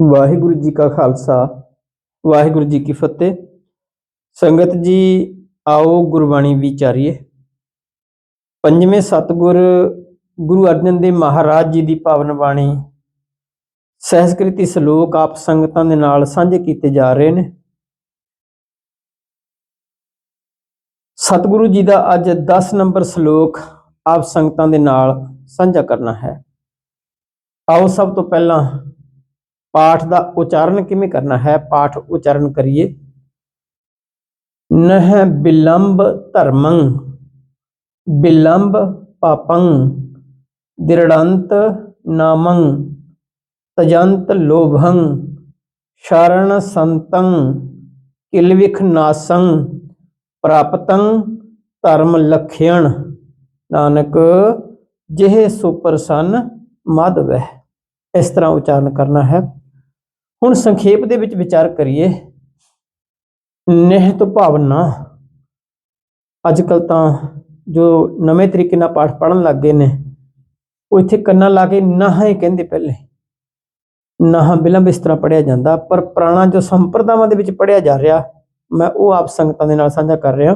ਵਾਹਿਗੁਰੂ ਜੀ ਕਾ ਖਾਲਸਾ, ਵਾਹਿਗੁਰੂ ਜੀ ਕੀ ਫਤਿਹ। ਸੰਗਤ ਜੀ, ਆਓ ਗੁਰਬਾਣੀ ਵਿਚਾਰੀਏ। ਪੰਜਵੇਂ ਸਤਿਗੁਰ ਗੁਰੂ ਅਰਜਨ ਦੇਵ ਮਹਾਰਾਜ ਜੀ ਦੀ ਪਾਵਨ ਬਾਣੀ ਸਹਿਸਕ੍ਰਿਤੀ ਸ਼ਲੋਕ ਆਪ ਸੰਗਤਾਂ ਦੇ ਨਾਲ ਸਾਂਝੇ ਕੀਤੇ ਜਾ ਰਹੇ ਨੇ। ਸਤਿਗੁਰੂ ਜੀ ਦਾ ਅੱਜ 10 ਨੰਬਰ ਸ਼ਲੋਕ ਆਪ ਸੰਗਤਾਂ ਦੇ ਨਾਲ ਸਾਂਝਾ ਕਰਨਾ ਹੈ। ਆਓ ਸਭ ਤੋਂ ਪਹਿਲਾਂ ਪਾਠ ਦਾ ਉਚਾਰਨ ਕਿਵੇਂ ਕਰਨਾ ਹੈ ਪਾਠ ਉਚਾਰਨ ਕਰੀਏ ਨਹ ਬਿਲੰਬ ਧਰਮੰ ਬਿਲੰਬ ਪਾਪੰ ਦਿਰੜੰਤ ਨਾਮੰ ਤਜੰਤ ਲੋਭੰ ਸ਼ਰਣ ਸੰਤੰ ਕਿਲਵਿਖ ਨਾਸੰ ਪ੍ਰਾਪਤੰ ਧਰਮ ਲਖਿਆਣ ਨਾਨਕ ਜਿਹੇ ਸੁਪਰਸਨ ਮਾਧਵੈ ਇਸ ਤਰ੍ਹਾਂ ਉਚਾਰਨ ਕਰਨਾ ਹੈ ਹੁਣ ਸੰਖੇਪ ਦੇ ਵਿੱਚ ਵਿਚਾਰ ਕਰੀਏ। ਨਿਹਤ ਭਾਵਨਾ। ਅੱਜ ਕੱਲ ਤਾਂ ਜੋ ਨਵੇਂ ਤਰੀਕੇ ਨਾਲ ਪਾਠ ਪੜਨ ਲੱਗ ਗਏ ਨੇ, ਉਹ ਇੱਥੇ ਕੰਨਾਂ ਲਾ ਕੇ ਨਾਹਾਂ ਹੀ ਕਹਿੰਦੇ ਪਹਿਲੇ। ਨਾਹਾਂ ਬਿਲੰਬ ਇਸ ਤਰ੍ਹਾਂ ਪੜਿਆ ਜਾਂਦਾ, ਪਰ ਪੁਰਾਣਾ ਜੋ ਸੰਪਰਦਾਵਾਂ ਦੇ ਵਿੱਚ ਪੜਿਆ ਜਾ ਰਿਹਾ, ਮੈਂ ਉਹ ਆਪ ਸੰਗਤਾਂ ਦੇ ਨਾਲ ਸਾਂਝਾ ਕਰ ਰਿਹਾ।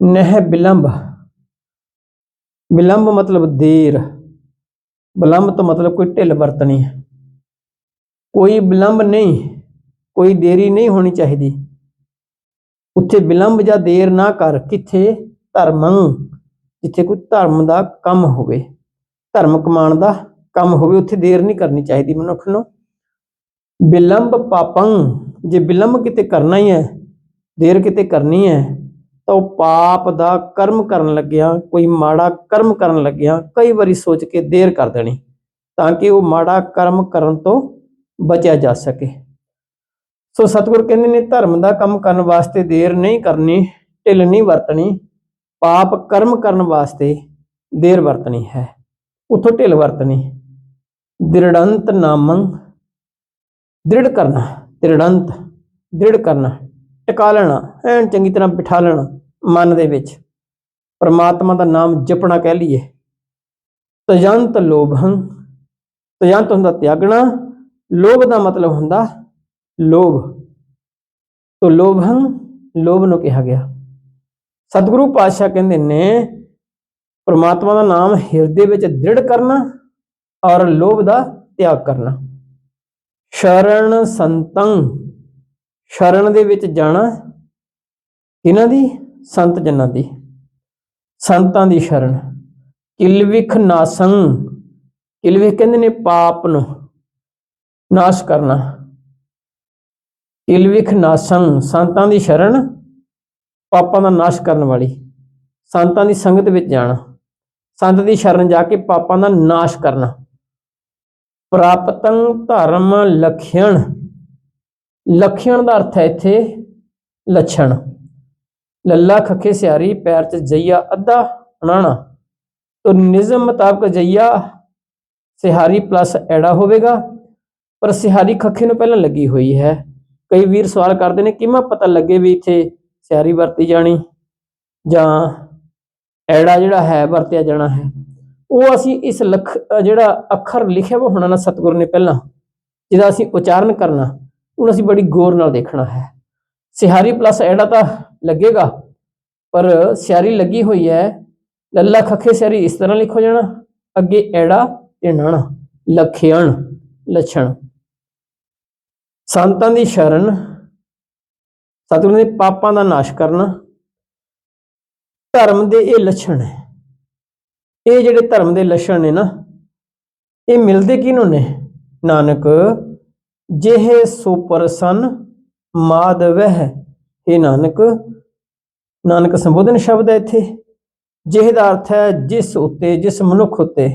ਨਹਿ ਬਿਲੰਬ। ਬਿਲੰਬ ਮਤਲਬ ਦੇਰ। ਵਿਲੰਬ ਤੋਂ ਮਤਲਬ ਕੋਈ ਢਿੱਲ ਵਰਤਣੀ ਹੈ। ਕੋਈ ਵਿਲੰਬ ਨਹੀਂ, ਕੋਈ ਦੇਰੀ ਨਹੀਂ ਹੋਣੀ ਚਾਹੀਦੀ। ਉੱਥੇ ਵਿਲੰਬ ਜਾਂ ਦੇਰ ਨਾ ਕਰ, ਕਿੱਥੇ ਧਰਮੰ ਜਿੱਥੇ ਕੋਈ ਧਰਮ ਦਾ ਕੰਮ ਹੋਵੇ। ਧਰਮ ਕਮਾਉਣ ਦਾ ਕੰਮ ਹੋਵੇ, ਉੱਥੇ ਦੇਰ ਨਹੀਂ ਕਰਨੀ ਚਾਹੀਦੀ ਮਨੁੱਖ ਨੂੰ। ਵਿਲੰਬ ਪਾਪੰ, ਜੇ ਵਿਲੰਬ ਕਿਤੇ ਕਰਨਾ ਹੀ ਹੈ, ਦੇਰ ਕਿਤੇ ਕਰਨੀ ਹੈ, ਤਾਂ ਉਹ ਪਾਪ ਦਾ ਕਰਮ ਕਰਨ ਲੱਗਿਆ, ਕੋਈ ਮਾੜਾ ਕਰਮ ਕਰਨ ਲੱਗਿਆ, ਕਈ ਵਾਰੀ ਸੋਚ ਕੇ ਦੇਰ ਕਰ ਦੇਣੀ, ਤਾਂ ਕਿ ਉਹ ਮਾੜਾ ਕਰਮ ਕਰਨ ਤੋਂ ਬਚਿਆ ਜਾ ਸਕੇ। ਸੋ ਸਤਿਗੁਰ ਕਹਿੰਦੇ ਨੇ, ਧਰਮ ਦਾ ਕੰਮ ਕਰਨ ਵਾਸਤੇ ਦੇਰ ਨਹੀਂ ਕਰਨੀ, ਢਿੱਲ ਨਹੀਂ ਵਰਤਣੀ, ਪਾਪ ਕਰਮ ਕਰਨ ਵਾਸਤੇ ਦੇਰ ਵਰਤਣੀ ਹੈ। ਉਥੋਂ ਢਿੱਲ ਵਰਤਣੀ। ਦ੍ਰਿੜੰਤ ਨਾਮੰ ਦ੍ਰਿੜ ਕਰਨਾ, ਦ੍ਰਿੜੰਤ, ਦ੍ਰਿੜ ਕਰਨਾ, ਟਿਕਾ ਲੈਣਾ, ਐਨ ਚੰਗੀ ਤਰ੍ਹਾਂ ਬਿਠਾ ਲੈਣਾ ਮਨ ਦੇ ਵਿੱਚ। ਪਰਮਾਤਮਾ ਦਾ ਨਾਮ ਜਪਣਾ ਕਹਿ ਲਈਏ। ਤਜੰਤ ਲੋਭੰ, ਤਜੰਤ ਹੁੰਦਾ ਤਿਆਗਣਾ ਲੋਭ ਦਾ ਮਤਲਬ ਹੁੰਦਾ ਲੋਭ। ਤੋ ਲੋਭੰ ਲੋਭ ਨੂੰ ਕਿਹਾ ਗਿਆ। ਸਤਿਗੁਰੂ ਪਾਤਸ਼ਾਹ ਕਹਿੰਦੇ ਨੇ, ਪਰਮਾਤਮਾ ਦਾ ਨਾਮ ਹਿਰਦੇ ਵਿੱਚ ਦ੍ਰਿੜ ਕਰਨਾ ਔਰ ਲੋਭ ਦਾ ਤਿਆਗ ਕਰਨਾ। ਸ਼ਰਣ ਸੰਤੰ, ਸ਼ਰਨ ਦੇ ਵਿੱਚ ਜਾਣਾ ਇਹਨਾਂ ਦੀ? ਸੰਤ ਜਨਾਂ ਦੀ। ਸੰਤਾਂ ਦੀ ਸ਼ਰਨ। ਕਿਲਵਿਖ ਨਾਸੰ, ਕਿਲਵਿਖ ਕਹਿੰਦੇ ਨੇ ਪਾਪ ਨੂੰ। ਨਾਸ਼ ਕਰਨਾ। ਕਿਲਵਿਖ ਨਾਸੰ, ਸੰਤਾਂ ਦੀ ਸ਼ਰਨ, ਪਾਪਾਂ ਦਾ ਨਾਸ਼ ਕਰਨ ਵਾਲੀ। ਸੰਤਾਂ ਦੀ ਸੰਗਤ ਵਿੱਚ ਜਾਣਾ। ਸੰਤ ਦੀ ਸ਼ਰਨ ਜਾ ਕੇ ਪਾਪਾਂ ਦਾ ਨਾਸ਼ ਕਰਨਾ। ਪ੍ਰਾਪਤੰ ਧਰਮ ਲਖਿਆਣ ਲਖਿਆਣ ਦਾ ਅਰਥ ਹੈ ਇੱਥੇ ਲੱਛਣ। ਲੱਲਾ ਖੱਖੇ ਸਿਆਰੀ ਪੈਰ 'ਚ ਜਈਆ ਅੱਧਾ ਅਣਾਣਾ। ਤੋ ਨਿਜ਼ਮ ਮੁਤਾਬਕ ਜਈਆ ਸਿਹਾਰੀ ਪਲੱਸ ਐੜਾ ਹੋਵੇਗਾ। ਪਰ ਸਿਹਾਰੀ ਖੱਖੇ ਨੂੰ ਪਹਿਲਾਂ ਲੱਗੀ ਹੋਈ ਹੈ। ਕਈ ਵੀਰ ਸਵਾਲ ਕਰਦੇ ਨੇ, ਕਿਵੇਂ ਪਤਾ ਲੱਗੇ ਵੀ ਇੱਥੇ ਸਿਹਾਰੀ ਵਰਤੀ ਜਾਣੀ? ਜਾਂ ਐੜਾ ਜਿਹੜਾ ਹੈ ਵਰਤਿਆ ਜਾਣਾ ਹੈ? ਉਹ ਅਸੀਂ ਇਸ ਲਖ, ਜਿਹੜਾ ਅੱਖਰ ਲਿਖਿਆ ਵਾ ਹੋਣਾ ਨਾ ਸਤਿਗੁਰ ਨੇ ਪਹਿਲਾਂ, ਜਿਹਦਾ ਅਸੀਂ ਉਚਾਰਨ ਕਰਨਾ, ਉਹਨੂੰ ਅਸੀਂ ਬੜੀ ਗੌਰ ਨਾਲ ਦੇਖਣਾ ਹੈ। ਸਿਹਾਰੀ ਪਲੱਸ ਐੜਾ ਤਾਂ ਲੱਗੇਗਾ, ਪਰ ਸਿਆਰੀ ਲੱਗੀ ਹੋਈ ਹੈ। ਲੱਲਾ ਖੱਖੇ ਸਿਆਰੀ ਇਸ ਤਰ੍ਹਾਂ ਲਿਖੋ ਜਾਣਾ, ਅੱਗੇ ਐੜਾ ਤੇ ਨਾਣਾ, ਲਖਿਆਣ, ਲੱਛਣ। ਸੰਤਾਂ ਦੀ ਸ਼ਰਨ, ਸਤਿਗੁਰੂ ਦੇ ਪਾਪਾਂ ਦਾ ਨਾਸ਼ ਕਰਨਾ, ਧਰਮ ਦੇ ਇਹ ਲੱਛਣ ਹੈ। ਇਹ ਜਿਹੜੇ ਧਰਮ ਦੇ ਲੱਛਣ ਨੇ ਨਾ, ਇਹ ਮਿਲਦੇ ਕਿਹਨੂੰ ਨੇ? ਨਾਨਕ, ਜਿਹੇ ਸੁਪਰਸਨ ਮਾਧਵਹਿ ਇਹ ਨਾਨਕ ਨਾਨਕ ਸੰਬੋਧਨ ਸ਼ਬਦ ਹੈ ਇੱਥੇ। ਜਿਹੇ ਦਾ ਅਰਥ ਹੈ ਜਿਸ ਉੱਤੇ, ਜਿਸ ਮਨੁੱਖ ਉੱਤੇ।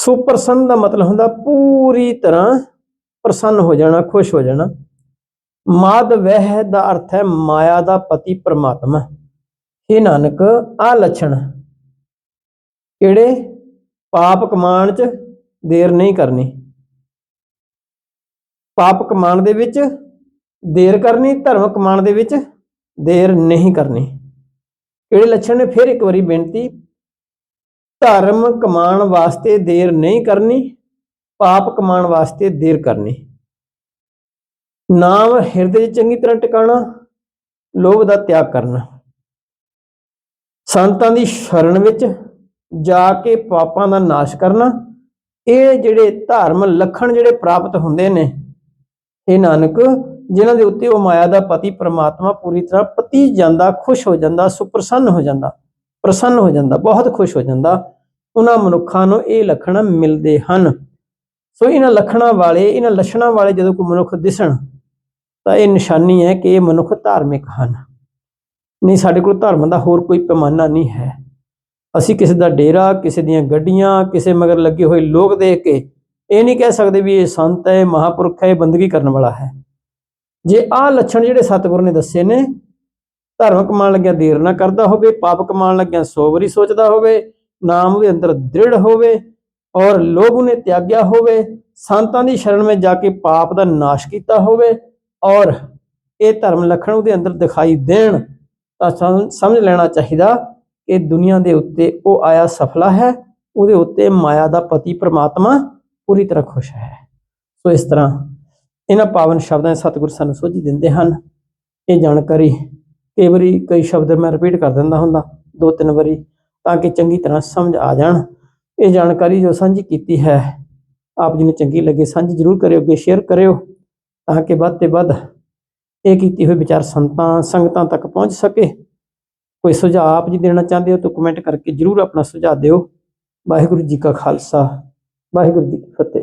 ਸੁਪਰਸੰਨ ਦਾ ਮਤਲਬ ਹੁੰਦਾ ਪੂਰੀ ਤਰ੍ਹਾਂ ਪ੍ਰਸੰਨ ਹੋ ਜਾਣਾ, ਖੁਸ਼ ਹੋ ਜਾਣਾ। ਮਾਧਵਹਿ ਦਾ ਅਰਥ ਹੈ ਮਾਇਆ ਦਾ ਪਤੀ ਪ੍ਰਮਾਤਮਾ। ਇਹ ਨਾਨਕ ਆ ਲੱਛਣ ਕਿਹੜੇ? ਪਾਪ ਕਮਾਣ ਚ ਦੇਰ ਨਹੀਂ ਕਰਨੀ। ਪਾਪ ਕਮਾਣ ਦੇ ਵਿੱਚ ਦੇਰ ਕਰਨੀ, ਧਰਮ ਕਮਾਣ ਦੇ ਵਿੱਚ ਦੇਰ ਨਹੀਂ ਕਰਨੀ। ਕਿਹੜੇ ਲੱਛਣ ਨੇ? ਫਿਰ ਇੱਕ ਵਾਰੀ ਬੇਨਤੀ ਧਰਮ ਕਮਾਉਣ ਵਾਸਤੇ ਦੇਰ ਨਹੀਂ ਕਰਨੀ, ਪਾਪ ਕਮਾਉਣ ਵਾਸਤੇ ਦੇਰ ਕਰਨੀ। ਨਾਮ ਹਿਰਦੇ 'ਚ ਚੰਗੀ ਤਰ੍ਹਾਂ ਟਿਕਾਣਾ, ਲੋਭ ਦਾ ਤਿਆਗ ਕਰਨਾ। ਸੰਤਾਂ ਦੀ ਸ਼ਰਨ ਵਿੱਚ ਜਾ ਕੇ ਪਾਪਾਂ ਦਾ ਨਾਸ਼ ਕਰਨਾ, ਇਹ ਜਿਹੜੇ ਧਰਮ ਲੱਖਣ ਜਿਹੜੇ ਪ੍ਰਾਪਤ ਹੁੰਦੇ ਨੇ ਇਹ ਨਾਨਕ, ਜਿਨ੍ਹਾਂ ਦੇ ਉੱਤੇ ਉਹ ਮਾਇਆ ਦਾ ਪਤੀ ਪ੍ਰਮਾਤਮਾ ਪੂਰੀ ਤਰ੍ਹਾਂ ਪਤੀ ਜਾਂਦਾ, ਖੁਸ਼ ਹੋ ਜਾਂਦਾ, ਸੁਪ੍ਰਸੰਨ ਹੋ ਜਾਂਦਾ ਪ੍ਰਸੰਨ ਹੋ ਜਾਂਦਾ, ਬਹੁਤ ਖੁਸ਼ ਹੋ ਜਾਂਦਾ। ਉਹਨਾਂ ਮਨੁੱਖਾਂ ਨੂੰ ਇਹ ਲੱਖਣ ਮਿਲਦੇ ਹਨ। ਸੋ ਇਹਨਾਂ ਲੱਖਣਾਂ ਵਾਲੇ, ਇਹਨਾਂ ਲੱਛਣਾਂ ਵਾਲੇ ਜਦੋਂ ਕੋਈ ਮਨੁੱਖ ਦਿਸਣ, ਤਾਂ ਇਹ ਨਿਸ਼ਾਨੀ ਹੈ ਕਿ ਇਹ ਮਨੁੱਖ ਧਾਰਮਿਕ ਹਨ। ਨਹੀਂ, ਸਾਡੇ ਕੋਲ ਧਰਮ ਦਾ ਹੋਰ ਕੋਈ ਪੈਮਾਨਾ ਨਹੀਂ ਹੈ। ਅਸੀਂ ਕਿਸੇ ਦਾ ਡੇਰਾ, ਕਿਸੇ ਦੀਆਂ ਗੱਡੀਆਂ, ਕਿਸੇ ਮਗਰ ਲੱਗੇ ਹੋਏ ਲੋਕ ਦੇਖ ਕੇ ਇਹ ਨਹੀਂ ਕਹਿ ਸਕਦੇ ਵੀ ਇਹ ਸੰਤ ਹੈ, ਮਹਾਪੁਰਖ ਹੈ, ਇਹ ਬੰਦਗੀ ਕਰਨ ਵਾਲਾ ਹੈ। ਜੇ ਆਹ ਲੱਛਣ ਜਿਹੜੇ ਸਤਿਗੁਰੂ ਨੇ ਦੱਸੇ ਨੇ ਧਰਮ ਕਮਾਉਣ ਲੱਗਿਆ ਦੇਰ ਨਾ ਕਰਦਾ ਹੋਵੇ, ਪਾਪ ਕਮਾਉਣ ਲੱਗਿਆ ਸੋਵਰੀ ਸੋਚਦਾ ਹੋਵੇ, ਨਾਮ ਉਹਦੇ ਅੰਦਰ ਦ੍ਰਿੜ ਹੋਵੇ ਔਰ ਲੋਭ ਨੇ ਤਿਆਗਿਆ ਹੋਵੇ, ਸੰਤਾਂ ਦੀ ਸ਼ਰਨ ਵਿੱਚ ਜਾ ਕੇ ਪਾਪ ਦਾ ਨਾਸ਼ ਕੀਤਾ ਹੋਵੇ ਔਰ ਇਹ ਧਰਮ ਲੱਖਣ ਉਹਦੇ ਅੰਦਰ ਦਿਖਾਈ ਦੇਣ, ਤਾਂ ਸਮ- ਸਮਝ ਲੈਣਾ ਚਾਹੀਦਾ ਕਿ ਦੁਨੀਆ ਦੇ ਉੱਤੇ ਉਹ ਆਇਆ ਸਫਲਾ ਹੈ, ਉਹਦੇ ਉੱਤੇ ਮਾਇਆ ਦਾ ਪਤੀ ਪ੍ਰਮਾਤਮਾ ਪੂਰੀ ਤਰ੍ਹਾਂ ਖੁਸ਼ ਹੈ। ਸੋ ਇਸ ਤਰ੍ਹਾਂ ਇਹਨਾਂ ਪਾਵਨ ਸ਼ਬਦਾਂ ਸਤਿਗੁਰ ਸਾਨੂੰ ਸੋਝੀ ਦਿੰਦੇ ਹਨ। ਇਹ ਜਾਣਕਾਰੀ ਕਈ ਵਾਰੀ ਕਈ ਸ਼ਬਦ ਮੈਂ ਰਿਪੀਟ ਕਰ ਦਿੰਦਾ ਹੁੰਦਾ, ਦੋ ਤਿੰਨ ਵਾਰੀ, ਤਾਂ ਕਿ ਚੰਗੀ ਤਰ੍ਹਾਂ ਸਮਝ ਆ ਜਾਣ। ਇਹ ਜਾਣਕਾਰੀ ਜੋ ਸਾਂਝੀ ਕੀਤੀ ਹੈ, ਆਪ ਜੀ ਨੂੰ ਚੰਗੀ ਲੱਗੇ ਸਾਂਝੀ ਜ਼ਰੂਰ ਕਰਿਓ, ਅੱਗੇ ਸ਼ੇਅਰ ਕਰਿਓ, ਤਾਂ ਕਿ ਵੱਧ ਤੇ ਵੱਧ ਇਹ ਕੀਤੀ ਹੋਈ ਵਿਚਾਰ ਸੰਤਾਂ, ਸੰਗਤਾਂ ਤੱਕ ਪਹੁੰਚ ਸਕੇ। ਕੋਈ ਸੁਝਾਅ ਆਪ ਜੀ ਦੇਣਾ ਚਾਹੁੰਦੇ ਹੋ ਤਾਂ ਕਮੈਂਟ ਕਰਕੇ ਜ਼ਰੂਰ ਆਪਣਾ ਸੁਝਾਅ ਦਿਓ। ਵਾਹਿਗੁਰੂ ਜੀ ਕਾ ਖਾਲਸਾ, ਵਾਹਿਗੁਰੂ ਜੀ ਕੀ ਫਤਿਹ।